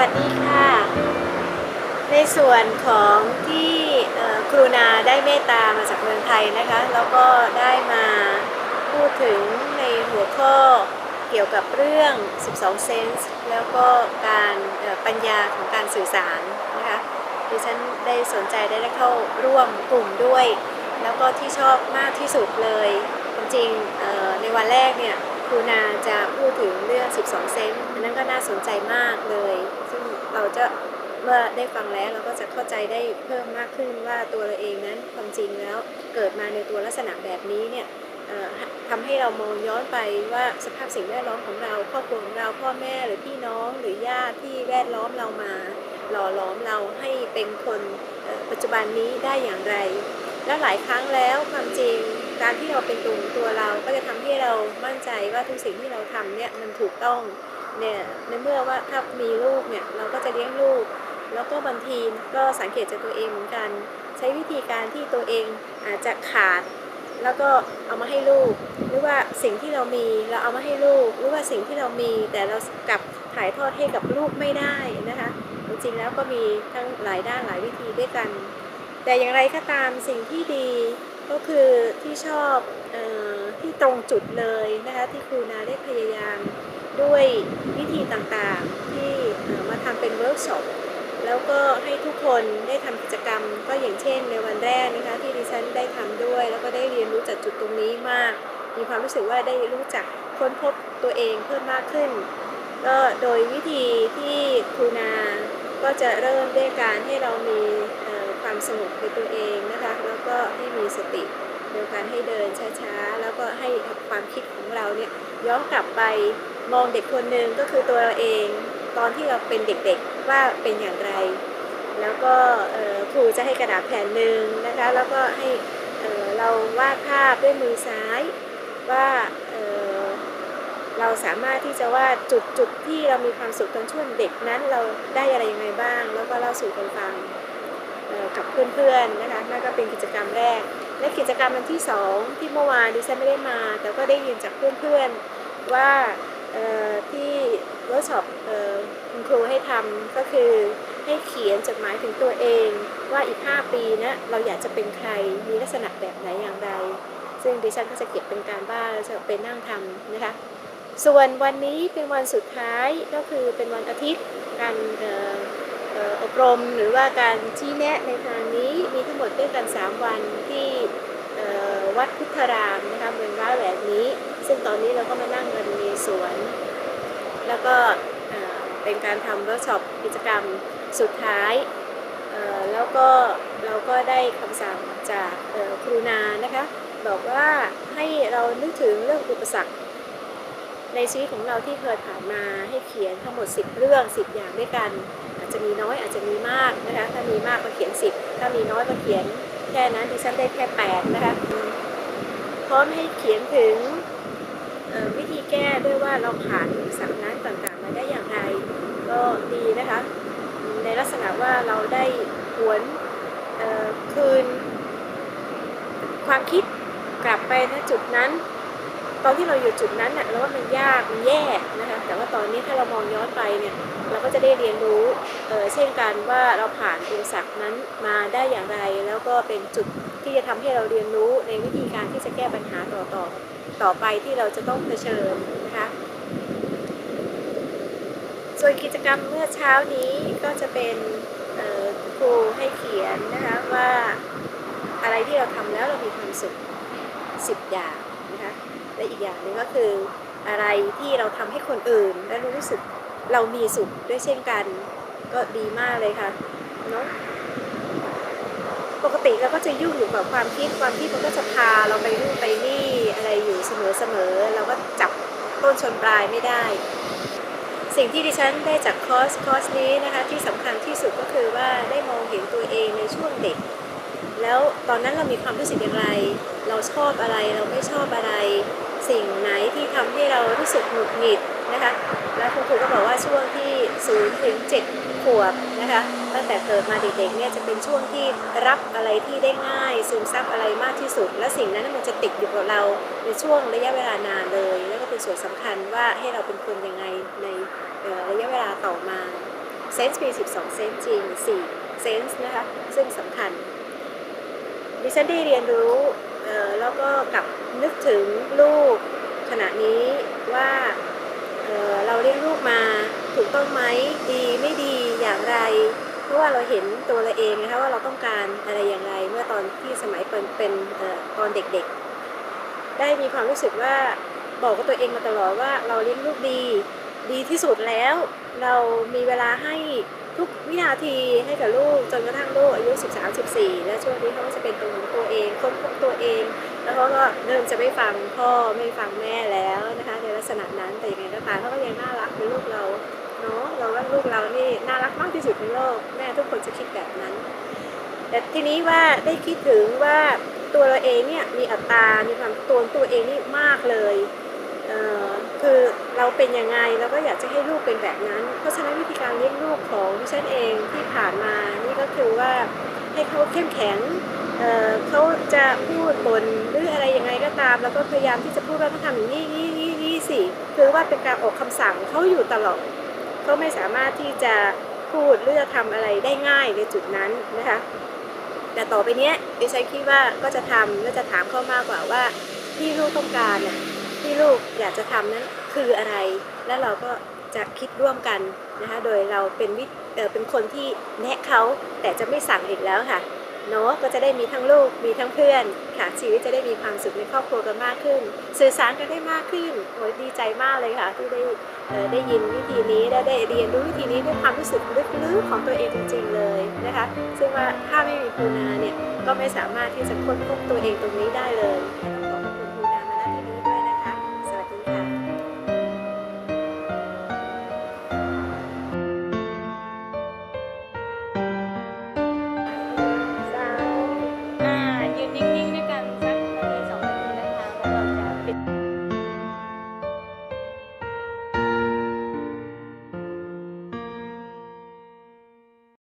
วัสดีค่ะ ในส่วนของที่ครูนาได้เมตตามาจากเมืองไทยนะคะ แล้วก็ได้มาพูดถึงในหัวข้อเกี่ยวกับเรื่อง 12 เซนส์แล้วก็การปัญญาของการสื่อสารนะคะดิฉันได้สนใจได้ได้เข้าร่วมกลุ่มด้วย แล้วก็ที่ชอบมากที่สุดเลย จริงๆในวันแรกเนี่ย ครูนาจะพูดถึงเรื่อง 12 เซนส์อันนั้นก็น่าสนใจมากเลย ซึ่งเราจะเมื่อได้ฟังแล้วเราก็จะเข้าใจได้เพิ่มมากขึ้นว่าตัวเราเองนั้นความจริงแล้วเกิดมาในตัวลักษณะแบบนี้เนี่ยทำให้เรามองย้อนไปว่าสภาพสิ่งแวดล้อมของเราครอบครัวของเราพ่อแม่หรือพี่น้องหรือญาติที่แวดล้อมเรามา หล่อล้อมเราให้เป็นคนปัจจุบันนี้ได้อย่างไร แล้วหลายครั้งแล้วความจริง การที่เราเป็นตัวตัวเราก็จะทำให้เรามั่นใจว่าทุกสิ่งที่เราทำเนี่ยมันถูกต้องเนี่ยในเมื่อว่าถ้ามีลูกเนี่ยเราก็จะเลี้ยงลูก แล้วก็บางทีก็สังเกตจากตัวเองเหมือนกัน ใช้วิธีการที่ตัวเองอาจจะขาด แล้วก็เอามาให้ลูก หรือว่าสิ่งที่เรามีเราเอามาให้ลูก หรือว่าสิ่งที่เรามีแต่เรากลับถ่ายทอดให้กับลูกไม่ได้นะคะจริงๆแล้วก็มีทั้งหลายด้านหลายวิธีด้วยกัน แต่อย่างไรก็ตามสิ่งที่ดี ก็คือที่ชอบออที่ตรงจุดเลยนะคะที่ครูนาได้พยายามด้วยวิธีต่างๆที่มาทำเป็นเวิร์กช็อปแล้วก็ให้ทุกคนได้ทำกิจกรรม ก็อย่างเช่นในวันแรกนะคะที่ดิฉันได้ทำด้วย แล้วก็ได้เรียนรู้จากจุดตรงนี้มาก มีความรู้สึกว่าได้รู้จักค้นพบตัวเองเพิ่มมากขึ้นก็โดยวิธีที่ครูนาก็จะเริ่มด้วยการให้เรามี ความสงบในตัวเองนะคะแล้วก็ให้มีสติโดยการให้เดินช้าๆ แล้วก็ให้ความคิดของเราเนี่ยย้อนกลับไปมองเด็กคนหนึ่งก็คือตัวเราเอง ตอนที่เราเป็นเด็กๆว่าเป็นอย่างไร แล้วก็ครูจะให้กระดาษแผ่นหนึ่งนะคะแล้วก็ให้เราวาดภาพด้วยมือซ้ายว่าเเราสามารถที่จะว่าจุดจุดที่เรามีความสุขตอนช่วงเด็กนั้นเราได้อะไรยังไงบ้าง แล้วก็เล่าสู่กันฟัง กับเพื่อนๆนะคะนั่นก็เป็นกิจกรรมแรก และกิจกรรมอันที่สองที่เมื่อวานดิฉันไม่ได้มา แต่ก็ได้ยินจากเพื่อนๆว่าที่เวิร์กช็อปคุณครูให้ทำก็คือให้เขียนจดหมายถึงตัวเองว่าอีก 5 ปีนะเราอยากจะเป็นใครมีลักษณะแบบไหนอย่างไร ซึ่งดิฉันก็จะเก็บเป็นการบ้านจะไปนั่งทำนะคะส่วนวันนี้เป็นวันสุดท้ายก็คือเป็นวันอาทิตย์การ อบรมหรือว่าการชี้แนะในทางนี้มีทั้งหมดด้วยกัน 3 วันที่วัดพุทธารามนะคะเมืองร้าแหวนนี้ ซึ่งตอนนี้เราก็มานั่งกันในสวน แล้วก็เป็นการทำเวิร์กช็อปกิจกรรมสุดท้ายแล้วก็เราก็ได้คำสั่งจากครูนานะคะบอกว่าให้เรานึกถึงเรื่องอุปสรรคในชีวิตของเราที่เคยผ่านมาให้เขียนทั้งหมด 10 เรื่อง 10 อย่างด้วยกัน จะมีน้อยอาจจะมีมากนะคะถ้ามีมากก็เขียน 10 ถ้ามีน้อยก็เขียนแค่นั้นดิฉันได้แค่8นะคะพร้อมให้เขียนถึงวิธีแก้ด้วยว่าเราผ่านสรรนั้นต่างๆมาได้อย่างไร ก็ดีนะคะ ในลักษณะว่าเราได้หวนคืน ความคิดกลับไปณจุดนั้น ตอนที่เราอยู่จุดนั้นน่ะเราว่ามันยากมันแย่นะคะแต่ว่าตอนนี้ถ้าเรามองย้อนไปเนี่ยเราก็จะได้เรียนรู้ เช่นกันว่าเราผ่านอุปสรรคนั้นมาได้อย่างไร แล้วก็เป็นจุดที่จะทำให้เราเรียนรู้ในวิธีการที่จะแก้ปัญหาต่อต่อต่อไปที่เราจะต้องเผชิญนะคะส่วนกิจกรรมเมื่อเช้านี้ก็จะเป็นครูให้เขียนนะคะว่าอะไรที่เราทำแล้วเรามีความสุข10อย่างนะคะและอีกอย่างหนึ่งก็คืออะไรที่เราทำให้คนอื่น และรู้สึกเรามีสุขด้วยเช่นกัน ก็ดีมากเลยค่ะเนาะปกติเราก็จะยุ่งอยู่กับความคิดความคิดมันก็จะพาเราไปนู่นไปนี่อะไรอยู่เสมอๆเราก็จับต้นชนปลายไม่ได้ สิ่งที่ดิฉันได้จากคอร์สคอร์สนี้นะคะที่สำคัญที่สุดก็คือว่าได้มองเห็นตัวเองในช่วงเด็ก แล้วตอนนั้นเรามีความรู้สึกอย่างไร เราชอบอะไรเราไม่ชอบอะไร สิ่งไหนที่ทำให้เรารู้สึกหงุดหงิดนะคะแล้วคุณครูก็บอกว่าช่วงที่0ถึง7ขวบนะคะตั้งแต่เกิดมาเด็กๆเนี่ยจะเป็นช่วงที่รับอะไรที่ได้ง่าย ซึมซับอะไรมากที่สุด และสิ่งนั้นมันจะติดอยู่กับเราในช่วงระยะเวลานานเลย แล้วก็เป็นส่วนสำคัญว่าให้เราเป็นคนยังไงในระยะเวลาต่อมาเซนส์มี12 เซนส์จริง4เซนส์นะคะซึ่งสำคัญดิฉันได้เรียนรู้ แล้วก็กลับนึกถึงลูกขณะนี้ว่าเเราเลี้ยงลูกมาถูกต้องไหมดีไม่ดีอย่างไร เพราะว่าเราเห็นตัวเราเองนะคะว่าเราต้องการอะไรอย่างไร เมื่อตอนที่สมัยเป็นเป็นออตอนเด็กๆ ได้มีความรู้สึกว่าบอกกับตัวเองมาตลอดว่าเราเลี้ยงลูกดี ดีที่สุดแล้ว เรามีเวลาให้ ทุกวินาทีให้กับลูกจนกระทั่งลูกอายุ 13 14 และช่วงนี้เขาจะเป็นตัวของตัวเองค้นพบตัวเอง แล้วเขาก็เริ่มจะไม่ฟังพ่อไม่ฟังแม่แล้วนะคะในลักษณะนั้นแต่ยังไงก็ตามเขาก็ยังน่ารักเป็นลูกเราเนาะเราว่าลูกเรานี่น่ารักมากที่สุดในโลกแม่ทุกคนจะคิดแบบนั้น แต่ทีนี้ว่าได้คิดถึงว่าตัวเราเองเนี่ยมีอัตรามีความตัวตัวเองนี่มากเลย คือเราเป็นยังไงเราก็อยากจะให้ลูกเป็นแบบนั้น เพราะฉะนั้นวิธีการเลี้ยงลูกของดิฉันเองที่ผ่านมานี่ก็คือว่าให้เขาเข้มแข็งเเขาจะพูดบนหรืออะไรยังไงก็ตาม แล้วก็พยายามที่จะพูดว่าต้องทำอย่างนี้นี้นี้นี้สิคือว่าเป็นการออกคำสั่งเขาอยู่ตลอดเขาไม่สามารถที่จะพูดหรือจะทำอะไรได้ง่ายในจุดนั้นนะคะแต่ต่อไปเนี้ยดิฉันคิดว่าก็จะทำก็จะถามเขามากกว่าว่าที่ลูกต้องการน่ะ ที่ลูกอยากจะทำนั้นคืออะไร แล้วเราก็จะคิดร่วมกันนะคะ โดยเราเป็นวิเอ่อเป็นคนที่แนะเขาแต่จะไม่สั่งอีกแล้วค่ะเนาะก็จะได้มีทั้งลูกมีทั้งเพื่อนค่ะชีวิตจะได้มีความสุขในครอบครัวกันมากขึ้น สื่อสารกันได้มากขึ้นโอ้ยดีใจมากเลยค่ะ ที่ได้ได้ยินวิธีนี้และได้เรียนรู้วิธีนี้ด้วยความรู้สึกลึกๆของตัวเองจริงๆเลยนะคะ ซึ่งว่าถ้าไม่มีปูนาเนี่ยก็ไม่สามารถที่จะค้นพบตัวเองตรงนี้ได้เลย